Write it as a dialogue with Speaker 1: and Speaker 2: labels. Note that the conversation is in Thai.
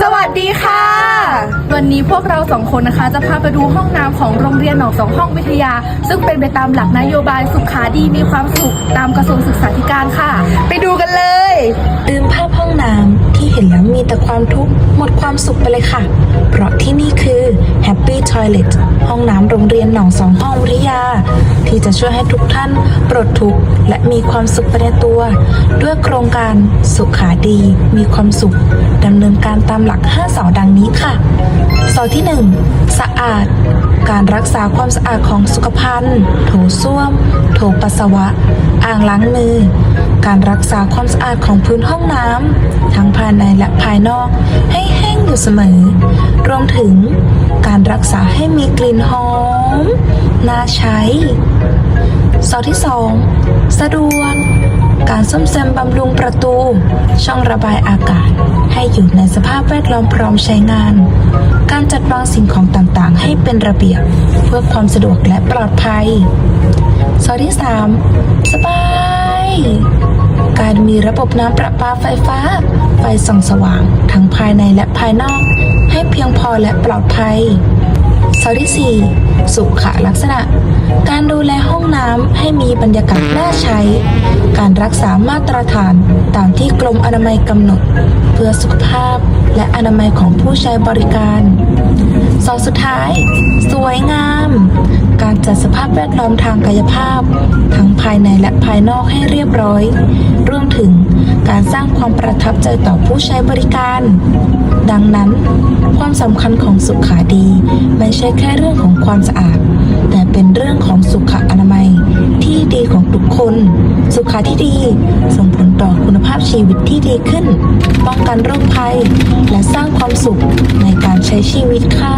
Speaker 1: สวัสดีค่ะ วันนี้พวกเราสองคนนะคะ จะพาไปดูห้องน้ำของโรงเรียนหนองสองห้องวิทยา ซึ่งเป็นไปตามหลักนโยบายสุขาดีมีความสุขตามกระทรวงศึกษาธิการค่ะ ไปดูกันเลย
Speaker 2: ลืมภาพห้องน้ำ เห็นแล้วมีแต่ความทุกข์หมดความสุขไปเลยค่ะ เพราะที่นี่คือ Happy Toilet ห้องน้ำโรงเรียนหนองสองห้องวิทยา ที่จะช่วยให้ทุกท่านปลดทุกข์และมีความสุขไปในตัว ด้วยโครงการสุขาดี มีความสุขดำเนินการตามหลัก 5 เสาดังนี้ค่ะเสาที่ 1 สะอาด การรักษาความสะอาดของสุขภัณฑ์ โถส้วม โถปัสสาวะ อ่างล้างมือ การรักษาความสะอาดของพื้นห้องน้ำทั้งภายในและภายนอกให้แห้งอยู่เสมอ รวมถึงการรักษาให้มีกลิ่นหอมน่าใช้เสาที่ 2 สะดวก การซ่อมแซมบำรุงประตู ช่องระบายอากาศ ให้อยู่ในสภาพแวดล้อมพร้อมใช้งาน การจัดวางสิ่งของต่างๆ ให้เป็นระเบียบ เพื่อความสะดวกและปลอดภัย เสาที่ 3 สบาย การมีระบบน้ำประปาไฟฟ้า ไฟส่องสว่าง ทั้งภายในและภายนอก ให้เพียงพอและปลอดภัยเสาที่ 4 สุขลักษณะ การดูแลห้องน้ำให้มีบรรยากาศน่าใช้ การรักษามาตรฐานตามที่กรมอนามัยกำหนด เพื่อสุขภาพและอนามัยของผู้ใช้บริการเสาสุดท้าย สวยงาม แวดล้อมทางกายภาพ ทั้งภายในและภายนอกให้เรียบร้อย รวมถึงการสร้างความประทับใจต่อผู้ใช้บริการ ดังนั้น ความสำคัญของสุขาดี ไม่ใช่แค่เรื่องของความสะอาด แต่เป็นเรื่องของสุขอนามัย ที่ดีของทุกคน สุขาที่ดีส่งผลต่อคุณภาพชีวิตที่ดีขึ้น ป้องกันโรคภัย และสร้างความสุขในการใช้ชีวิตค่ะ